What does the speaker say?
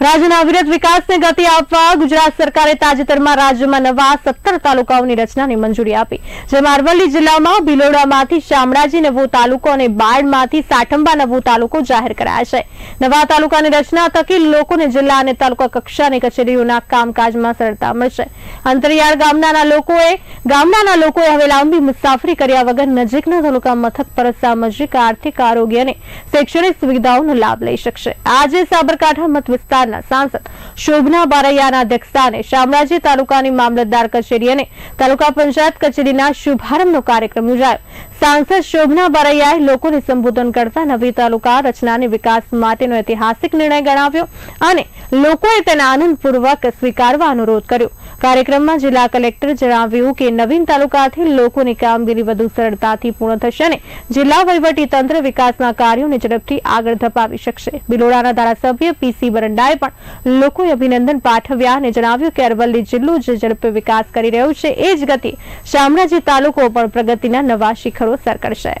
રાજ્યના અવિરત વિકાસને ગતિ આપવા ગુજરાત સરકારે તાજેતરમાં રાજ્યમાં નવા સત્તર તાલુકાઓની રચનાની મંજૂરી આપી, જેમાં અરવલ્લી જિલ્લામાં ભિલોડામાંથી શામળાજી નવો તાલુકો અને બાળમાંથી સાઠંબા નવો તાલુકો જાહેર કરાયા છે. નવા તાલુકાની રચના થકી લોકોને જિલ્લા અને તાલુકા કક્ષાની કચેરીઓના કામકાજમાં સરળતા મળશે અંતરિયાળ ગામના લોકોએ ગામડાના લોકોએ હવે લાંબી મુસાફરી કર્યા વગર નજીકના તાલુકા મથક પર સામાજિક, આર્થિક, આરોગ્ય અને શૈક્ષણિક સુવિધાઓનો લાભ લઈ શકશે. આજે સાબરકાંઠા મત વિસ્તારના સાંસદ શોભના બારૈયાના અધ્યક્ષસ્થાને શામળાજી તાલુકાની મામલતદાર કચેરી અને તાલુકા પંચાયત કચેરીના શુભારંભનો કાર્યક્રમ યોજાયો. સાંસદ શોભના બારૈયાએ લોકોને સંબોધન કરતા નવી તાલુકા રચનાને વિકાસ માટેનો ઐતિહાસિક નિર્ણય ગણાવ્યો અને લોકોએ તેને આનંદપૂર્વક સ્વીકારવા અનુરોધ કર્યો. કાર્યક્રમમાં જિલ્લા કલેક્ટર જણાવ્યું કે નવીન તાલુકાથી લોકોની કામગીરી વધુ સરળતાથી પૂર્ણ થશે અને જિલ્લા વહીવટી તંત્ર વિકાસના કાર્યોને ઝડપથી આગળ ધપાવી શકશે. બિલોડાના ધારાસભ્ય પીસી બરંડાએ પણ લોકોએ અભિનંદન પાઠવ્યા અને જણાવ્યું કે અરવલ્લી જિલ્લો જે ઝડપે વિકાસ કરી રહ્યો છે, એ જ ગતિ શામળાજી તાલુકો પણ પ્રગતિના નવા શિખરો સર કરશે.